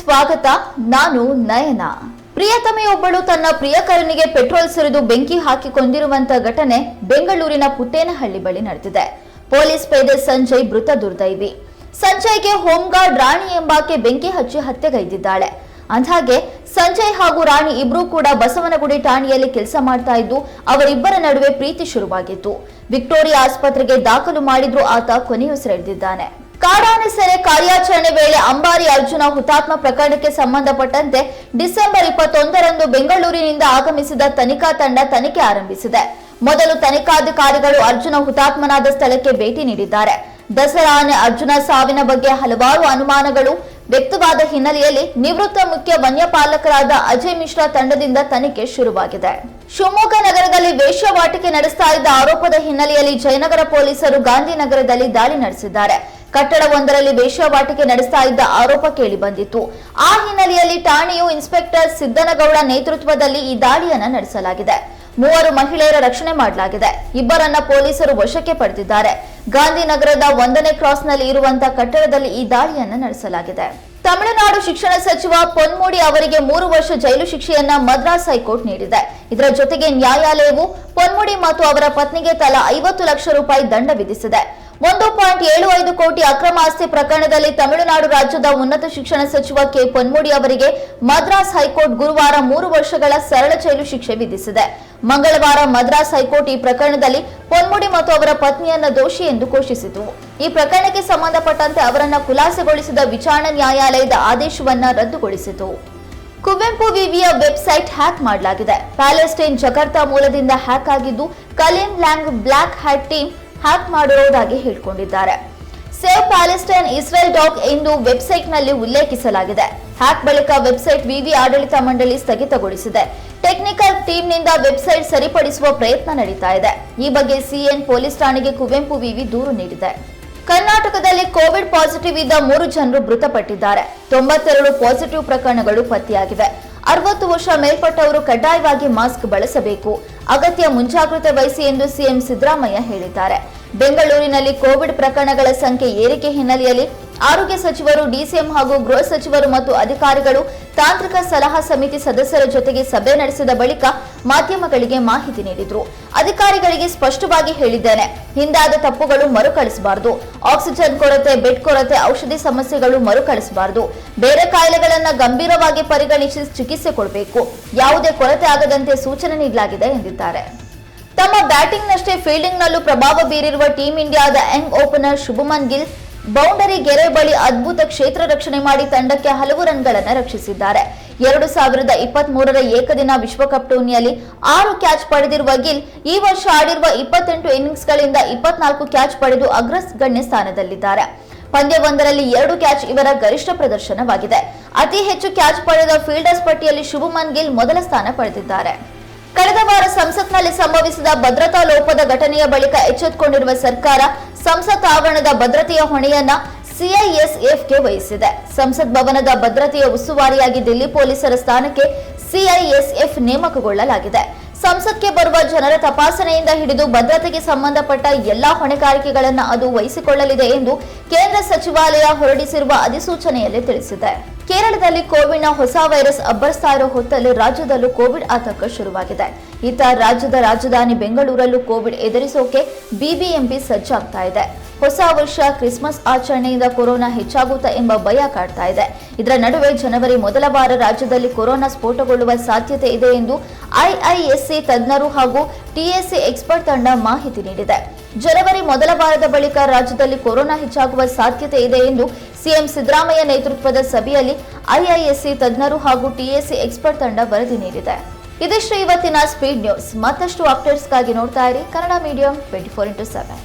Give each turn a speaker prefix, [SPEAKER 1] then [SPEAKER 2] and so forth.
[SPEAKER 1] ಸ್ವಾಗತ, ನಾನು ನಯನ. ಪ್ರಿಯತಮೆಯೊಬ್ಬಳು ತನ್ನ ಪ್ರಿಯಕರನಿಗೆ ಪೆಟ್ರೋಲ್ ಸುರಿದು ಬೆಂಕಿ ಹಾಕಿ ಕೊಂದಿರುವಂತ ಘಟನೆ ಬೆಂಗಳೂರಿನ ಪುಟ್ಟೇನಹಳ್ಳಿ ಬಳಿ ನಡೆದಿದೆ. ಪೊಲೀಸ್ ಪೇದೆ ಸಂಜಯ್ ಮೃತ ದುರ್ದೈವಿ. ಸಂಜಯ್ಗೆ ಹೋಮ್ಗಾರ್ಡ್ ರಾಣಿ ಎಂಬಾಕೆ ಬೆಂಕಿ ಹಚ್ಚಿ ಹತ್ಯೆಗೈದಿದ್ದಾಳೆ. ಅಂದ್ಹಾಗೆ, ಸಂಜಯ್ ಹಾಗೂ ರಾಣಿ ಇಬ್ರು ಕೂಡ ಬಸವನಗುಡಿ ಠಾಣೆಯಲ್ಲಿ ಕೆಲಸ ಮಾಡ್ತಾ ಇದ್ದು, ಅವರಿಬ್ಬರ ನಡುವೆ ಪ್ರೀತಿ ಶುರುವಾಗಿತ್ತು. ವಿಕ್ಟೋರಿಯಾ ಆಸ್ಪತ್ರೆಗೆ ದಾಖಲು ಮಾಡಿದ್ರು ಆತ ಕೊನೆಯುಸಿರೆಳೆದಿದ್ದಾನೆ. ಕಾಡಾನೆ ಸೆರೆ ಕಾರ್ಯಾಚರಣೆ ವೇಳೆ ಅಂಬಾರಿ ಅರ್ಜುನ ಹುತಾತ್ಮ ಪ್ರಕರಣಕ್ಕೆ ಸಂಬಂಧಪಟ್ಟಂತೆ ಡಿಸೆಂಬರ್ ಇಪ್ಪತ್ತೊಂದರಂದು ಬೆಂಗಳೂರಿನಿಂದ ಆಗಮಿಸಿದ ತನಿಖಾ ತಂಡ ತನಿಖೆ ಆರಂಭಿಸಿದೆ. ಮೊದಲು ತನಿಖಾಧಿಕಾರಿಗಳು ಅರ್ಜುನ ಹುತಾತ್ಮನಾದ ಸ್ಥಳಕ್ಕೆ ಭೇಟಿ ನೀಡಿದ್ದಾರೆ. ದಸರಾ ಆನೆ ಅರ್ಜುನ ಸಾವಿನ ಬಗ್ಗೆ ಹಲವಾರು ಅನುಮಾನಗಳು ವ್ಯಕ್ತವಾದ ಹಿನ್ನೆಲೆಯಲ್ಲಿ ನಿವೃತ್ತ ಮುಖ್ಯ ವನ್ಯಪಾಲಕರಾದ ಅಜಯ್ ಮಿಶ್ರಾ ತಂಡದಿಂದ ತನಿಖೆ ಶುರುವಾಗಿದೆ. ಶಿವಮೊಗ್ಗ ನಗರದಲ್ಲಿ ವೇಶ್ಯವಾಟಿಕೆ ನಡೆಸ್ತಾ ಆರೋಪದ ಹಿನ್ನೆಲೆಯಲ್ಲಿ ಜಯನಗರ ಪೊಲೀಸರು ಗಾಂಧಿನಗರದಲ್ಲಿ ದಾಳಿ ನಡೆಸಿದ್ದಾರೆ. ಕಟ್ಟಡವೊಂದರಲ್ಲಿ ವೇಶ್ಯಾವಾಟಿಕೆ ನಡೆಸ್ತಾ ಇದ್ದ ಆರೋಪ ಕೇಳಿಬಂದಿತ್ತು ಆ ಹಿನ್ನೆಲೆಯಲ್ಲಿ ಠಾಣೆಯು ಇನ್ಸ್ಪೆಕ್ಟರ್ ಸಿದ್ದನಗೌಡ ನೇತೃತ್ವದಲ್ಲಿ ಈ ದಾಳಿಯನ್ನ ನಡೆಸಲಾಗಿದೆ. ಮೂವರು ಮಹಿಳೆಯರ ರಕ್ಷಣೆ ಮಾಡಲಾಗಿದೆ. ಇಬ್ಬರನ್ನ ಪೊಲೀಸರು ವಶಕ್ಕೆ ಪಡೆದಿದ್ದಾರೆ. ಗಾಂಧಿನಗರದ ಒಂದನೇ ಕ್ರಾಸ್ನಲ್ಲಿ ಇರುವಂತಹ ಕಟ್ಟಡದಲ್ಲಿ ಈ ದಾಳಿಯನ್ನ ನಡೆಸಲಾಗಿದೆ. ತಮಿಳುನಾಡು ಶಿಕ್ಷಣ ಸಚಿವ ಪೊನ್ಮುಡಿ ಅವರಿಗೆ ಮೂರು ವರ್ಷ ಜೈಲು ಶಿಕ್ಷೆಯನ್ನ ಮದ್ರಾಸ್ ಹೈಕೋರ್ಟ್ ನೀಡಿದೆ. ಇದರ ಜೊತೆಗೆ ನ್ಯಾಯಾಲಯವು ಪೊನ್ಮುಡಿ ಮತ್ತು ಅವರ ಪತ್ನಿಗೆ ತಲಾ ಐವತ್ತು ಲಕ್ಷ ರೂಪಾಯಿ ದಂಡ ವಿಧಿಸಿದೆ. ಒಂದು ಪಾಯಿಂಟ್ ಏಳು ಐದು ಕೋಟಿ ಅಕ್ರಮ ಆಸ್ತಿ ಪ್ರಕರಣದಲ್ಲಿ ತಮಿಳುನಾಡು ರಾಜ್ಯದ ಉನ್ನತ ಶಿಕ್ಷಣ ಸಚಿವ ಕೆ ಪೊನ್ಮುಡಿ ಅವರಿಗೆ ಮದ್ರಾಸ್ ಹೈಕೋರ್ಟ್ ಗುರುವಾರ ಮೂರು ವರ್ಷಗಳ ಸರಳ ಜೈಲು ಶಿಕ್ಷೆ ವಿಧಿಸಿದೆ. ಮಂಗಳವಾರ ಮದ್ರಾಸ್ ಹೈಕೋರ್ಟ್ ಈ ಪ್ರಕರಣದಲ್ಲಿ ಪೊನ್ಮುಡಿ ಮತ್ತು ಅವರ ಪತ್ನಿಯನ್ನ ದೋಷಿ ಎಂದು ಘೋಷಿಸಿತು. ಈ ಪ್ರಕರಣಕ್ಕೆ ಸಂಬಂಧಪಟ್ಟಂತೆ ಅವರನ್ನ ಖುಲಾಸೆಗೊಳಿಸಿದ ವಿಚಾರಣಾ ನ್ಯಾಯಾಲಯದ ಆದೇಶವನ್ನ ರದ್ದುಗೊಳಿಸಿತು. ಕುವೆಂಪು ವಿವಿಯ ವೆಬ್ಸೈಟ್ ಹ್ಯಾಕ್ ಮಾಡಲಾಗಿದೆ. ಪ್ಯಾಲೆಸ್ಟೈನ್ ಜಕರ್ತಾ ಮೂಲದಿಂದ ಹ್ಯಾಕ್ ಆಗಿದ್ದು Kaleem Lang black hat team hack ಮಾಡಿರುವುದಾಗಿ ಹೇಳಿಕೊಂಡಿದ್ದಾರೆ. ಸೇವ್ ಪ್ಯಾಲೆಸ್ಟೈನ್ ಇಸ್ರೇಲ್ ಡಾಕ್ ಎಂದು ವೆಬ್ಸೈಟ್ನಲ್ಲಿ ಉಲ್ಲೇಖಿಸಲಾಗಿದೆ. ಹ್ಯಾಕ್ ಬಳಿಕ ವೆಬ್ಸೈಟ್ ವಿವಿ ಆಡಳಿತ ಮಂಡಳಿ ಸ್ಥಗಿತಗೊಳಿಸಿದೆ. ಟೆಕ್ನಿಕಲ್ ಟೀಮ್ನಿಂದ ವೆಬ್ಸೈಟ್ ಸರಿಪಡಿಸುವ ಪ್ರಯತ್ನ ನಡೀತಾ ಇದೆ. ಈ ಬಗ್ಗೆ ಸಿಎನ್ ಪೊಲೀಸ್ ಠಾಣೆಗೆ ಕುವೆಂಪು ವಿವಿ ದೂರು ನೀಡಿದೆ. ಕರ್ನಾಟಕದಲ್ಲಿ ಕೋವಿಡ್ ಪಾಸಿಟಿವ್ ಇದ್ದ ಮೂರು ಜನರು ಮೃತಪಟ್ಟಿದ್ದಾರೆ. ತೊಂಬತ್ತೆರಡು ಪಾಸಿಟಿವ್ ಪ್ರಕರಣಗಳು ಪತ್ತೆಯಾಗಿವೆ. ಅರವತ್ತು ವರ್ಷ ಮೇಲ್ಪಟ್ಟವರು ಕಡ್ಡಾಯವಾಗಿ ಮಾಸ್ಕ್ ಬಳಸಬೇಕು. ಅಗತ್ಯ ಮುಂಜಾಗ್ರತೆ ವಹಿಸಿ ಎಂದು ಸಿಎಂ ಸಿದ್ದರಾಮಯ್ಯ ಹೇಳಿದ್ದಾರೆ. ಬೆಂಗಳೂರಿನಲ್ಲಿ ಕೋವಿಡ್ ಪ್ರಕರಣಗಳ ಸಂಖ್ಯೆ ಏರಿಕೆ ಹಿನ್ನೆಲೆಯಲ್ಲಿ ಆರೋಗ್ಯ ಸಚಿವರು, ಡಿಸಿಎಂ ಹಾಗೂ ಗೃಹ ಸಚಿವರು ಮತ್ತು ಅಧಿಕಾರಿಗಳು, ತಾಂತ್ರಿಕ ಸಲಹಾ ಸಮಿತಿ ಸದಸ್ಯರ ಜೊತೆಗೆ ಸಭೆ ನಡೆಸಿದ ಬಳಿಕ ಮಾಧ್ಯಮಗಳಿಗೆ ಮಾಹಿತಿ ನೀಡಿದ್ರು. ಅಧಿಕಾರಿಗಳಿಗೆ ಸ್ಪಷ್ಟವಾಗಿ ಹೇಳಿದ್ದೇನೆ, ಹಿಂದಾದ ತಪ್ಪುಗಳು ಮರುಕಳಿಸಬಾರದು. ಆಕ್ಸಿಜನ್ ಕೊರತೆ, ಬೆಡ್ ಕೊರತೆ, ಔಷಧಿ ಸಮಸ್ಯೆಗಳು ಮರುಕಳಿಸಬಾರದು. ಬೇರೆ ಕಾಯಿಲೆಗಳನ್ನ ಗಂಭೀರವಾಗಿ ಪರಿಗಣಿಸಿ ಚಿಕಿತ್ಸೆ ಕೊಡಬೇಕು. ಯಾವುದೇ ಕೊರತೆ ಆಗದಂತೆ ಸೂಚನೆ ನೀಡಲಾಗಿದೆ ಎಂದಿದ್ದಾರೆ. ತಮ್ಮ ಬ್ಯಾಟಿಂಗ್ನಷ್ಟೇ ಫೀಲ್ಡಿಂಗ್ನಲ್ಲೂ ಪ್ರಭಾವ ಬೀರಿರುವ ಟೀಂ ಇಂಡಿಯಾದ young opener Shubman Gill boundary ಗೆರೆ ಬಳಿ ಅದ್ಭುತ ಕ್ಷೇತ್ರ ರಕ್ಷಣೆ ಮಾಡಿ ತಂಡಕ್ಕೆ ಹಲವು ರನ್ಗಳನ್ನು ರಕ್ಷಿಸಿದ್ದಾರೆ. ಎರಡು ಸಾವಿರದ ಇಪ್ಪತ್ತ್ ಮೂರರ ಏಕದಿನ ವಿಶ್ವಕಪ್ ಟೂರ್ನಿಯಲ್ಲಿ ಆರು ಕ್ಯಾಚ್ ಪಡೆದಿರುವ ಗಿಲ್ ಈ ವರ್ಷ ಆಡಿರುವ ಇಪ್ಪತ್ತೆಂಟು ಇನ್ನಿಂಗ್ಸ್ಗಳಿಂದ ಇಪ್ಪತ್ನಾಲ್ಕು ಕ್ಯಾಚ್ ಪಡೆದು ಅಗ್ರಗಣ್ಯ ಸ್ಥಾನದಲ್ಲಿದ್ದಾರೆ. ಪಂದ್ಯವೊಂದರಲ್ಲಿ ಎರಡು ಕ್ಯಾಚ್ ಇವರ ಗರಿಷ್ಠ ಪ್ರದರ್ಶನವಾಗಿದೆ. ಅತಿ ಹೆಚ್ಚು ಕ್ಯಾಚ್ ಪಡೆದ ಫೀಲ್ಡರ್ಸ್ ಪಟ್ಟಿಯಲ್ಲಿ ಶುಭಮನ್ ಗಿಲ್ ಮೊದಲ ಸ್ಥಾನ ಪಡೆದಿದ್ದಾರೆ. ಕಳೆದ ವಾರ ಸಂಸತ್ನಲ್ಲಿ ಸಂಭವಿಸಿದ ಭದ್ರತಾ ಲೋಪದ ಘಟನೆಯ ಬಳಿಕ ಎಚ್ಚೆತ್ತುಕೊಂಡಿರುವ ಸರ್ಕಾರ ಸಂಸತ್ ಆವರಣದ ಭದ್ರತೆಯ ಹೊಣೆಯನ್ನ ಸಿಐಎಸ್ಎಫ್ಗೆ ವಹಿಸಿದೆ. ಸಂಸತ್ ಭವನದ ಭದ್ರತೆಯ ಉಸ್ತುವಾರಿಯಾಗಿ ದಿಲ್ಲಿ ಪೊಲೀಸರ ಸ್ಥಾನಕ್ಕೆ ಸಿಐಎಸ್ಎಫ್ ನೇಮಕಗೊಳ್ಳಲಾಗಿದೆ. ಸಂಸತ್ಗೆ ಬರುವ ಜನರ ತಪಾಸಣೆಯಿಂದ ಹಿಡಿದು ಭದ್ರತೆಗೆ ಸಂಬಂಧಪಟ್ಟ ಎಲ್ಲಾ ಹೊಣೆಗಾರಿಕೆಗಳನ್ನು ಅದು ವಹಿಸಿಕೊಳ್ಳಲಿದೆ ಎಂದು ಕೇಂದ್ರ ಸಚಿವಾಲಯ ಹೊರಡಿಸಿರುವ ಅಧಿಸೂಚನೆಯಲ್ಲಿ ತಿಳಿಸಿದೆ. ಕೇರಳದಲ್ಲಿ ಕೋವಿಡ್ನ ಹೊಸ ವೈರಸ್ ಅಬ್ಬರಿಸ್ತಾ ಇರೋ ಹೊತ್ತಲ್ಲಿ ರಾಜ್ಯದಲ್ಲೂ ಕೋವಿಡ್ ಆತಂಕ ಶುರುವಾಗಿದೆ. ಇತ್ತ ರಾಜ್ಯದ ರಾಜಧಾನಿ ಬೆಂಗಳೂರಲ್ಲೂ ಕೋವಿಡ್ ಎದುರಿಸೋಕೆ ಬಿಬಿಎಂಪಿ ಸಜ್ಜಾಗ್ತಾ ಇದೆ. ಹೊಸ ವರ್ಷ ಕ್ರಿಸ್ಮಸ್ ಆಚರಣೆಯಿಂದ ಕೊರೋನಾ ಹೆಚ್ಚಾಗುತ್ತಾ ಎಂಬ ಭಯ ಕಾಡ್ತಾ ಇದೆ. ಇದರ ನಡುವೆ ಜನವರಿ ಮೊದಲ ವಾರ ರಾಜ್ಯದಲ್ಲಿ ಕೊರೋನಾ ಸ್ಫೋಟಗೊಳ್ಳುವ ಸಾಧ್ಯತೆ ಇದೆ ಎಂದು ಐಐಎಸ್ಸಿ ತಜ್ಞರು ಹಾಗೂ ಟಿಎಸ್ಸಿ ಎಕ್ಸ್ಪರ್ಟ್ ತಂಡ ಮಾಹಿತಿ ನೀಡಿದೆ. ಜನವರಿ ಮೊದಲ ವಾರದ ಬಳಿಕ ರಾಜ್ಯದಲ್ಲಿ ಕೊರೋನಾ ಹೆಚ್ಚಾಗುವ ಸಾಧ್ಯತೆ ಇದೆ ಎಂದು ಸಿಎಂ ಸಿದ್ದರಾಮಯ್ಯ ನೇತೃತ್ವದ ಸಭೆಯಲ್ಲಿ ಐಐಎಸ್ಸಿ ತಜ್ಞರು ಹಾಗೂ ಟಿಎಸ್ಸಿ ಎಕ್ಸ್ಪರ್ಟ್ ತಂಡ ವರದಿ ನೀಡಿದೆ. ಇದಿಷ್ಟು ಇವತ್ತಿನ ಸ್ಪೀಡ್ ನ್ಯೂಸ್ ಮತ್ತಷ್ಟು ಅಪ್ಡೇಟ್ಸ್ಗಾಗಿ ನೋಡ್ತಾ ಇರಿ Kannada medium twenty four into seven